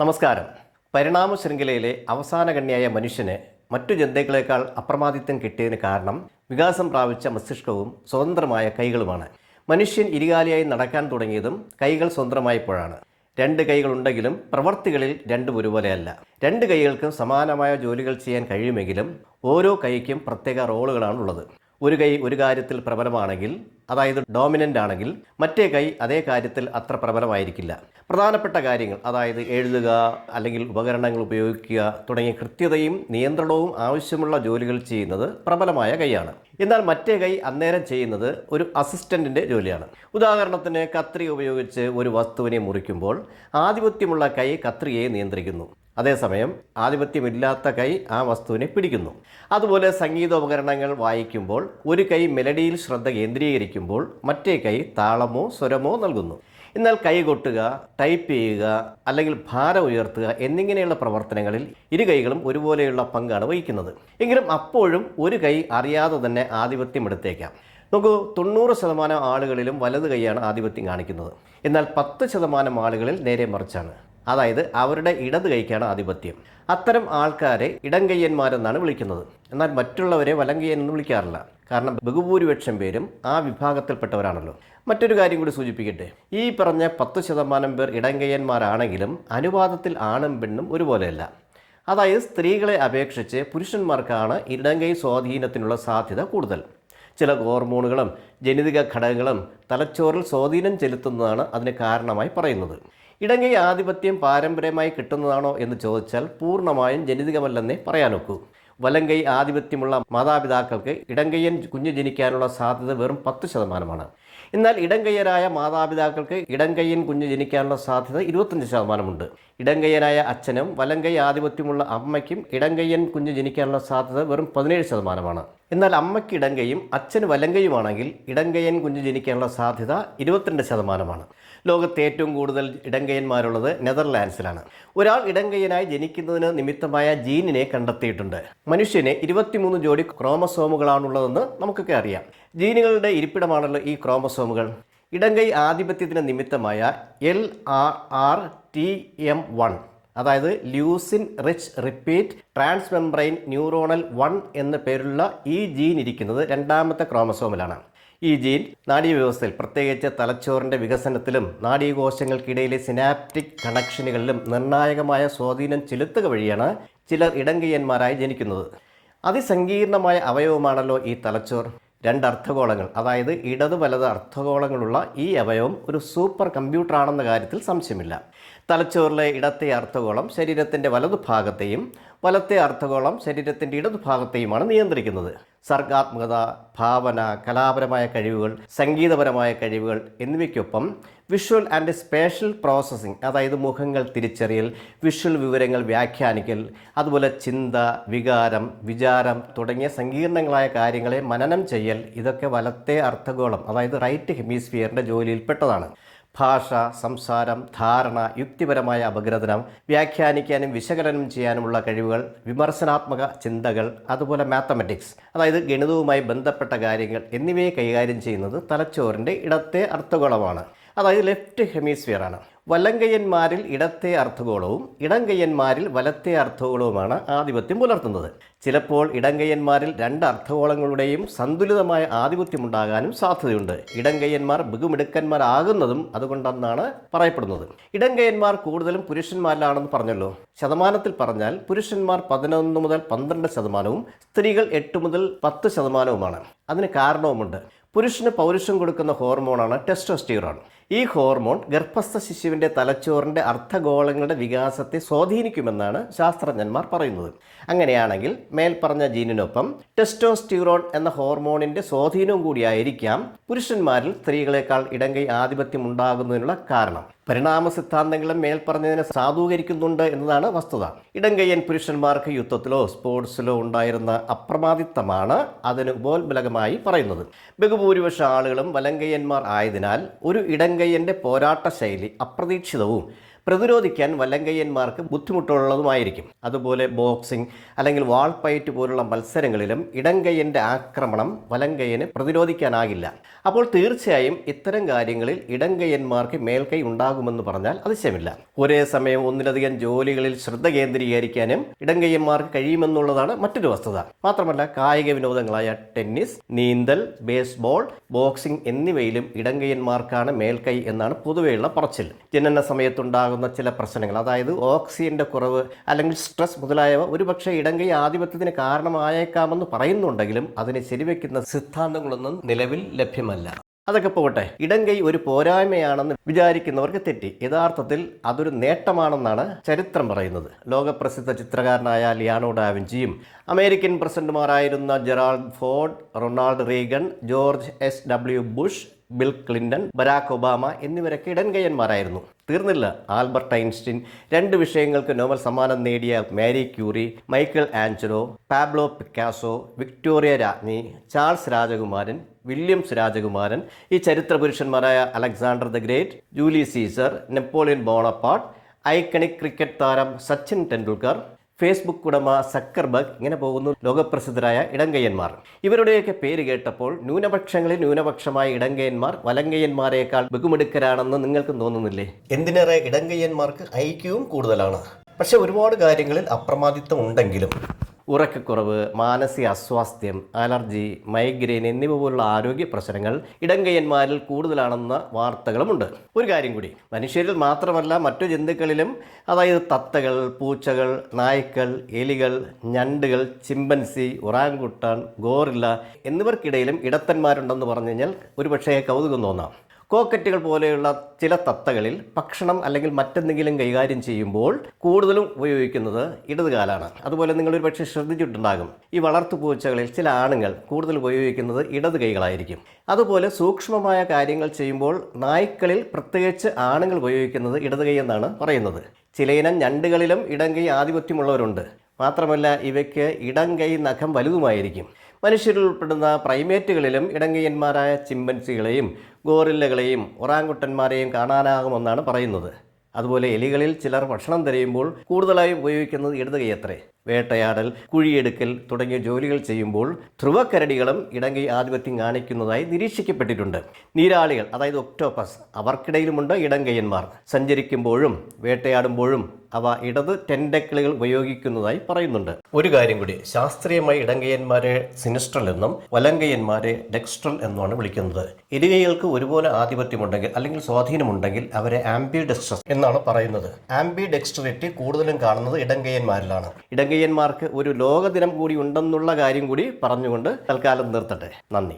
നമസ്കാരം. പരിണാമ ശൃംഖലയിലെ അവസാന കണ്ണിയായ മനുഷ്യന് മറ്റു ജന്തുക്കളേക്കാൾ അപ്രമാദിത്വം കിട്ടിയതിന് കാരണം വികാസം പ്രാപിച്ച മസ്തിഷ്കവും സ്വതന്ത്രമായ കൈകളുമാണ്. മനുഷ്യൻ ഇരുകാലിയായി നടക്കാൻ തുടങ്ങിയതും കൈകൾ സ്വതന്ത്രമായപ്പോഴാണ്. രണ്ട് കൈകളുണ്ടെങ്കിലും പ്രവർത്തികളിൽ രണ്ടും ഒരുപോലെയല്ല. രണ്ട് കൈകൾക്കും സമാനമായ ജോലികൾ ചെയ്യാൻ കഴിയുമെങ്കിലും ഓരോ കൈക്കും പ്രത്യേക റോളുകളാണുള്ളത്. ഒരു കൈ ഒരു കാര്യത്തിൽ പ്രബലമാണെങ്കിൽ അതായത് ഡോമിനന്റ് ആണെങ്കിൽ മറ്റേ കൈ അതേ കാര്യത്തിൽ അത്ര പ്രബലമായിരിക്കില്ല. പ്രധാനപ്പെട്ട കാര്യങ്ങൾ അതായത് എഴുതുക അല്ലെങ്കിൽ ഉപകരണങ്ങൾ ഉപയോഗിക്കുക തുടങ്ങിയ കൃത്യതയും നിയന്ത്രണവും ആവശ്യമുള്ള ജോലികൾ ചെയ്യുന്നത് പ്രബലമായ കൈയാണ്. എന്നാൽ മറ്റേ കൈ അന്നേരം ചെയ്യുന്നത് ഒരു അസിസ്റ്റന്റിന്റെ ജോലിയാണ്. ഉദാഹരണത്തിന് കത്രിക ഉപയോഗിച്ച് ഒരു വസ്തുവിനെ മുറിക്കുമ്പോൾ ആധിപത്യമുള്ള കൈ കത്രികയെ നിയന്ത്രിക്കുന്നു. അതേസമയം ആധിപത്യമില്ലാത്ത കൈ ആ വസ്തുവിനെ പിടിക്കുന്നു. അതുപോലെ സംഗീതോപകരണങ്ങൾ വായിക്കുമ്പോൾ ഒരു കൈ മെലഡിയിൽ ശ്രദ്ധ കേന്ദ്രീകരിക്കുമ്പോൾ മറ്റേ കൈ താളമോ സ്വരമോ നൽകുന്നു. എന്നാൽ കൈ കൊട്ടുക ടൈപ്പ് ചെയ്യുക അല്ലെങ്കിൽ ഭാരം ഉയർത്തുക എന്നിങ്ങനെയുള്ള പ്രവർത്തനങ്ങളിൽ ഇരു കൈകളും ഒരുപോലെയുള്ള പങ്കാണ് വഹിക്കുന്നത്. എങ്കിലും അപ്പോഴും ഒരു കൈ അറിയാതെ തന്നെ ആധിപത്യം എടുത്തേക്കാം. നോക്കൂ തൊണ്ണൂറ് ശതമാനം ആളുകളിലും വലത് കൈയാണ് ആധിപത്യം കാണിക്കുന്നത്. എന്നാൽ പത്ത് ശതമാനം ആളുകളിൽ നേരെ മറിച്ചാണ്. അതായത് അവരുടെ ഇടത് കൈക്കാണ് ആധിപത്യം. അത്തരം ആൾക്കാരെ ഇടംകയ്യന്മാരെന്നാണ് വിളിക്കുന്നത്. എന്നാൽ മറ്റുള്ളവരെ വലങ്കയ്യൻ എന്ന് വിളിക്കാറില്ല. കാരണം ബഹുഭൂരിപക്ഷം പേരും ആ വിഭാഗത്തിൽപ്പെട്ടവരാണല്ലോ. മറ്റൊരു കാര്യം കൂടി സൂചിപ്പിക്കട്ടെ. ഈ പറഞ്ഞ പത്ത് ശതമാനം പേർ ഇടംകയ്യന്മാരാണെങ്കിലും അനുപാതത്തിൽ ആണും പെണ്ണും ഒരുപോലെയല്ല. അതായത് സ്ത്രീകളെ അപേക്ഷിച്ച് പുരുഷന്മാർക്കാണ് ഇടങ്കൈ സ്വാധീനത്തിനുള്ള സാധ്യത കൂടുതൽ. ചില ഹോർമോണുകളും ജനിതക ഘടകങ്ങളും തലച്ചോറിൽ സ്വാധീനം ചെലുത്തുന്നതാണ് അതിന് കാരണമായി പറയുന്നത്. ഇടങ്കൈ ആധിപത്യം പാരമ്പര്യമായി കിട്ടുന്നതാണോ എന്ന് ചോദിച്ചാൽ പൂർണമായും ജനിതകമല്ലെന്നേ പറയാനൊക്കൂ. വലങ്കൈ ആധിപത്യമുള്ള മാതാപിതാക്കൾക്ക് ഇടങ്കയ്യൻ കുഞ്ഞു ജനിക്കാനുള്ള സാധ്യത വെറും പത്ത് ശതമാനമാണ്. എന്നാൽ ഇടങ്കയ്യരായ മാതാപിതാക്കൾക്ക് ഇടങ്കയ്യൻ കുഞ്ഞു ജനിക്കാനുള്ള സാധ്യത ഇരുപത്തഞ്ച് ശതമാനമുണ്ട്. ഇടങ്കയ്യനായ അച്ഛനും വലങ്കൈ ആധിപത്യമുള്ള അമ്മയ്ക്കും ഇടങ്കയ്യൻ കുഞ്ഞ് ജനിക്കാനുള്ള സാധ്യത വെറും പതിനേഴ് ശതമാനമാണ്. എന്നാൽ അമ്മയ്ക്ക് ഇടങ്കയും അച്ഛന് വലങ്കയുമാണെങ്കിൽ ഇടങ്കയ്യൻ കുഞ്ഞ് ജനിക്കാനുള്ള സാധ്യത ഇരുപത്തിരണ്ട് ശതമാനമാണ്. ലോകത്തെ ഏറ്റവും കൂടുതൽ ഇടങ്കയ്യന്മാരുള്ളത് നെതർലാൻഡ്സിലാണ്. ഒരാൾ ഇടങ്കയ്യനായി ജനിക്കുന്നതിന് നിമിത്തമായ ജീനിനെ കണ്ടെത്തിയിട്ടുണ്ട്. മനുഷ്യന് ഇരുപത്തിമൂന്ന് ജോഡി ക്രോമസോമുകളാണുള്ളതെന്ന് നമുക്കൊക്കെ അറിയാം. ജീനുകളുടെ ഇരിപ്പിടമാണല്ലോ ഈ ക്രോമസോമുകൾ. ഇടങ്കൈ ആധിപത്യത്തിന് നിമിത്തമായ L R R T M one അതായത് leucine rich repeat transmembrane neuronal one എന്ന പേരുള്ള ഈ ജീൻ ഇരിക്കുന്നത് രണ്ടാമത്തെ ക്രോമസോമിലാണ് ഈ ജീൻ നാഡീവ്യവസ്ഥയിൽ പ്രത്യേകിച്ച് തലച്ചോറിന്റെ വികസനത്തിലും നാഡീകോശങ്ങൾക്കിടയിലെ സിനാപ്റ്റിക് കണക്ഷനുകളിലും നിർണായകമായ സ്വാധീനം ചെലുത്തുക വഴിയാണ് ചിലർ ഇടങ്കയ്യന്മാരായി ജനിക്കുന്നത്. അതിസങ്കീർണമായ അവയവമാണല്ലോ ഈ തലച്ചോർ. രണ്ട് അർത്ഥഗോളങ്ങൾ. അതായത് ഇടത് വലത് അർത്ഥഗോളങ്ങളുള്ള ഈ അവയവം ഒരു സൂപ്പർ കമ്പ്യൂട്ടറാണെന്ന കാര്യത്തിൽ സംശയമില്ല. തലച്ചോറിലെ ഇടത്തെ അർത്ഥഗോളം ശരീരത്തിന്റെ വലതുഭാഗത്തെയും വലത്തെ അർത്ഥഗോളം ശരീരത്തിന്റെ ഇടതുഭാഗത്തെയുമാണ് നിയന്ത്രിക്കുന്നത്. സർഗാത്മകത ഭാവന കലാപരമായ കഴിവുകൾ സംഗീതപരമായ കഴിവുകൾ എന്നിവയ്ക്കൊപ്പം വിഷ്വൽ ആൻഡ് സ്പേഷ്യൽ പ്രോസസ്സിംഗ് അതായത് മുഖങ്ങൾ തിരിച്ചറിയൽ വിഷ്വൽ വിവരങ്ങൾ വ്യാഖ്യാനിക്കൽ അതുപോലെ ചിന്ത വികാരം വിചാരം തുടങ്ങിയ സങ്കീർണങ്ങളായ കാര്യങ്ങളെ മനനം ചെയ്യൽ ഇതൊക്കെ വലത്തെ അർത്ഥഗോളം അതായത് റൈറ്റ് ഹെമിസ്ഫിയറിന്റെ ജോലിയിൽപ്പെട്ടതാണ്. ഭാഷ സംസാരം ധാരണ യുക്തിപരമായ അപഗ്രഥനം വ്യാഖ്യാനിക്കാനും വിശകലനം ചെയ്യാനുമുള്ള കഴിവുകൾ വിമർശനാത്മക ചിന്തകൾ അതുപോലെ മാത്തമെറ്റിക്സ്. അതായത് ഗണിതവുമായി ബന്ധപ്പെട്ട കാര്യങ്ങൾ എന്നിവയെ കൈകാര്യം ചെയ്യുന്നത് തലച്ചോറിന്റെ ഇടത്തെ അർത്ഥഗോളമാണ്. അതായത് ലെഫ്റ്റ് ഹെമിസ്ഫിയർ ആണ് വലങ്കയ്യന്മാരിൽ ഇടത്തെ അർത്ഥഗോളവും ഇടങ്കയ്യന്മാരിൽ വലത്തെ അർത്ഥഗോളവുമാണ് ആധിപത്യം പുലർത്തുന്നത്. ചിലപ്പോൾ ഇടങ്കയ്യന്മാരിൽ രണ്ട് അർത്ഥഗോളങ്ങളുടെയും സന്തുലിതമായ ആധിപത്യമുണ്ടാകാനും സാധ്യതയുണ്ട്. ഇടങ്കയ്യന്മാർ ബഹുമിടുക്കന്മാരാകുന്നതും അതുകൊണ്ടെന്നാണ് പറയപ്പെടുന്നത്. ഇടങ്കയ്യന്മാർ കൂടുതലും പുരുഷന്മാരിലാണെന്ന് പറഞ്ഞല്ലോ. ശതമാനത്തിൽ പറഞ്ഞാൽ പുരുഷന്മാർ പതിനൊന്ന് മുതൽ പന്ത്രണ്ട് ശതമാനവും സ്ത്രീകൾ എട്ട് മുതൽ പത്ത് ശതമാനവുമാണ്. അതിന് കാരണവുമുണ്ട്. പുരുഷന് പൗരുഷം കൊടുക്കുന്ന ഹോർമോണാണ് ടെസ്റ്റോസ്റ്റിറോൺ. ഈ ഹോർമോൺ ഗർഭസ്ഥ ശിശുവിന്റെ തലച്ചോറിന്റെ അർത്ഥഗോളങ്ങളുടെ വികാസത്തെ സ്വാധീനിക്കുമെന്നാണ് ശാസ്ത്രജ്ഞന്മാർ പറയുന്നത്. അങ്ങനെയാണെങ്കിൽ മേൽപ്പറഞ്ഞ ജീനിനൊപ്പം ടെസ്റ്റോസ്റ്റിറോൺ എന്ന ഹോർമോണിന്റെ സ്വാധീനവും കൂടിയായിരിക്കാം പുരുഷന്മാരിൽ സ്ത്രീകളെക്കാൾ ഇടങ്കൈ ആധിപത്യം ഉണ്ടാകുന്നതിനുള്ള കാരണം. പരിണാമ സിദ്ധാന്തങ്ങളും മേൽപ്പറഞ്ഞതിനെ സാധൂകരിക്കുന്നുണ്ട് എന്നതാണ് വസ്തുത. ഇടങ്കയ്യൻ പുരുഷന്മാർക്ക് യുദ്ധത്തിലോ സ്പോർട്സിലോ ഉണ്ടായിരുന്ന അപ്രമാദിത്വമാണ് അതിന് ഉപോത്ബലകമായി പറയുന്നത്. ബഹുഭൂരിപക്ഷ ആളുകളും വലങ്കയ്യന്മാർ ആയതിനാൽ ഒരു ഇടങ്കയ്യന്റെ പോരാട്ട ശൈലി അപ്രതീക്ഷിതവും പ്രതിരോധിക്കാൻ വല്ലങ്കയ്യന്മാർക്ക് ബുദ്ധിമുട്ടുള്ളതുമായിരിക്കും. അതുപോലെ ബോക്സിംഗ് അല്ലെങ്കിൽ വാൾപ്പയറ്റ് പോലുള്ള മത്സരങ്ങളിലും ഇടങ്കയ്യന്റെ ആക്രമണം വലങ്കയ്യന് പ്രതിരോധിക്കാനാകില്ല. അപ്പോൾ തീർച്ചയായും ഇത്തരം കാര്യങ്ങളിൽ ഇടങ്കയ്യന്മാർക്ക് മേൽക്കൈ ഉണ്ടാകുമെന്ന് പറഞ്ഞാൽ അതിശയമില്ല. ഒരേ സമയം ഒന്നിലധികം ജോലികളിൽ ശ്രദ്ധ കേന്ദ്രീകരിക്കാനും ഇടങ്കയ്യന്മാർക്ക് കഴിയുമെന്നുള്ളതാണ് മറ്റൊരു വസ്തുത. മാത്രമല്ല കായിക വിനോദങ്ങളായ ടെന്നീസ് നീന്തൽ ബേസ്ബോൾ ബോക്സിംഗ് എന്നിവയിലും ഇടങ്കയ്യന്മാർക്കാണ് മേൽക്കൈ എന്നാണ് പൊതുവെയുള്ള പറച്ചിൽ. ജനന സമയത്തുണ്ടാകുന്ന ചില പ്രശ്നങ്ങൾ. അതായത് ഓക്സിജന്റെ കുറവ് അല്ലെങ്കിൽ സ്ട്രെസ് മുതലായവ ഒരുപക്ഷെ ഇടങ്കൈ ആധിപത്യത്തിന് കാരണമായേക്കാമെന്ന് പറയുന്നുണ്ടെങ്കിലും അതിനെ ശരിവെക്കുന്ന സിദ്ധാന്തങ്ങളൊന്നും നിലവിൽ ലഭ്യമല്ല. അതൊക്കെ പോകട്ടെ. ഇടങ്കൈ ഒരു പോരായ്മയാണെന്ന് വിചാരിക്കുന്നവർക്ക് തെറ്റി. യഥാർത്ഥത്തിൽ അതൊരു നേട്ടമാണെന്നാണ് ചരിത്രം പറയുന്നത്. ലോകപ്രസിദ്ധ ചിത്രകാരനായ ലിയാനോ ഡാവിഞ്ചിയും American പ്രസിഡന്റുമാരായിരുന്ന Gerald Ford Ronald Reagan George S W Bush Bill Clinton Barack Obama എന്നിവരൊക്കെ ഇടൻകയ്യന്മാരായിരുന്നു. തീർന്നില്ല. ആൽബർട്ട് ഐൻസ്റ്റീൻ രണ്ട് വിഷയങ്ങൾക്ക് നോബൽ സമ്മാനം നേടിയ Marie Curie Michelangelo Pablo Picasso Victoria രാജ്ഞി ചാൾസ് രാജകുമാരൻ വില്യംസ് രാജകുമാരൻ ഈ ചരിത്ര പുരുഷന്മാരായ Alexander the great Julius Caesar Napoleon Bonaparte iconic cricket താരം സച്ചിൻ ടെണ്ടുൽക്കർ ഫേസ്ബുക്ക് ഉടമ സക്കർബർഗ് ഇങ്ങനെ പോകുന്നു. ലോകപ്രസിദ്ധരായ ഇടങ്കയ്യന്മാർ. ഇവരുടെയൊക്കെ പേര് കേട്ടപ്പോൾ ന്യൂനപക്ഷങ്ങളിൽ ന്യൂനപക്ഷമായ ഇടങ്കയ്യന്മാർ വലങ്കയ്യന്മാരെക്കാൾ ബഹുമിടുക്കരാണെന്ന് നിങ്ങൾക്ക് തോന്നുന്നില്ലേ? എന്തിനേറെ ഇടങ്കയ്യന്മാർക്ക് ഐക്യവും കൂടുതലാണ്. പക്ഷെ ഒരുപാട് കാര്യങ്ങളിൽ അപ്രമാദിത്വം ഉണ്ടെങ്കിലും ഉറക്കക്കുറവ് മാനസിക അസ്വാസ്ഥ്യം അലർജി മൈഗ്രെയിൻ എന്നിവ പോലുള്ള ആരോഗ്യ പ്രശ്നങ്ങൾ ഇടങ്കയ്യന്മാരിൽ കൂടുതലാണെന്ന വാർത്തകളുമുണ്ട്. ഒരു കാര്യം കൂടി മനുഷ്യരിൽ മാത്രമല്ല മറ്റു ജന്തുക്കളിലും അതായത് തത്തകൾ പൂച്ചകൾ നായ്ക്കൾ എലികൾ ഞണ്ടുകൾ ചിമ്പൻസി ഉറാങ്കുട്ടാൻ ഗോറില്ല എന്നിവർക്കിടയിലും ഇടത്തന്മാരുണ്ടെന്ന് പറഞ്ഞു കഴിഞ്ഞാൽ ഒരുപക്ഷേ കൗതുകം തോന്നാം. കോക്കറ്റുകൾ പോലെയുള്ള ചില തത്തകളിൽ ഭക്ഷണം അല്ലെങ്കിൽ മറ്റെന്തെങ്കിലും കൈകാര്യം ചെയ്യുമ്പോൾ കൂടുതലും ഉപയോഗിക്കുന്നത് ഇടതുകാലാണ്. അതുപോലെ നിങ്ങളൊരു പക്ഷേ ശ്രദ്ധിച്ചിട്ടുണ്ടാകും ഈ വളർത്തു പൂച്ചകളിൽ ചില ആണുങ്ങൾ കൂടുതൽ ഉപയോഗിക്കുന്നത് ഇടത് കൈകളായിരിക്കും. അതുപോലെ സൂക്ഷ്മമായ കാര്യങ്ങൾ ചെയ്യുമ്പോൾ നായ്ക്കളിൽ പ്രത്യേകിച്ച് ആണുങ്ങൾ ഉപയോഗിക്കുന്നത് ഇടത് കൈ എന്നാണ് പറയുന്നത്. ചിലയിനം ഞണ്ടുകളിലും ഇടം കൈ ആധിപത്യമുള്ളവരുണ്ട്. മാത്രമല്ല ഇവയ്ക്ക് ഇടം കൈ നഖം വലുതുമായിരിക്കും. മനുഷ്യരിൽ ഉൾപ്പെടുന്ന പ്രൈമേറ്റുകളിലും ഇടങ്കയ്യന്മാരായ ചിമ്പൻസികളെയും ഗോറില്ലകളെയും ഒറാങ്കുട്ടന്മാരെയും കാണാനാകുമെന്നാണ് പറയുന്നത്. അതുപോലെ എലികളിൽ ചിലർ ഭക്ഷണം തിരയുമ്പോൾ കൂടുതലായി ഉപയോഗിക്കുന്നത് ഇടത് കൈയത്രേ. വേട്ടയാടൽ കുഴിയെടുക്കൽ തുടങ്ങിയ ജോലികൾ ചെയ്യുമ്പോൾ ധ്രുവക്കരടികളും ഇടങ്ങി ആധിപത്യം കാണിക്കുന്നതായി നിരീക്ഷിക്കപ്പെട്ടിട്ടുണ്ട്. നീരാളികൾ അതായത് ഒക്ടോപ്പസ് അവർക്കിടയിലുമുണ്ട് ഇടങ്കയ്യന്മാർ സഞ്ചരിക്കുമ്പോഴും വേട്ടയാടുമ്പോഴും അവ ഇടത് ടെൻഡക്കിളുകൾ ഉപയോഗിക്കുന്നതായി പറയുന്നുണ്ട്. ഒരു കാര്യം കൂടി ശാസ്ത്രീയമായി ഇടങ്കയ്യന്മാരെ സിനിസ്ട്രൽ എന്നും വലങ്കയ്യന്മാരെ ഡെക്സ്ട്രൽ എന്നുമാണ് വിളിക്കുന്നത്. ഇരുകൈകൾക്ക് ഒരുപോലെ ആധിപത്യമുണ്ടെങ്കിൽ അല്ലെങ്കിൽ സ്വാധീനമുണ്ടെങ്കിൽ അവരെ ആംബി എന്നാണ് പറയുന്നത്. ആംബി കൂടുതലും കാണുന്നത് ഇടങ്കയ്യന്മാരിലാണ് ഇടങ്കയ്യന്മാർക്ക് ഒരു ലോകദിനം കൂടി ഉണ്ടെന്നുള്ള കാര്യം കൂടി പറഞ്ഞുകൊണ്ട് തൽക്കാലം നിർത്തട്ടെ. നന്ദി.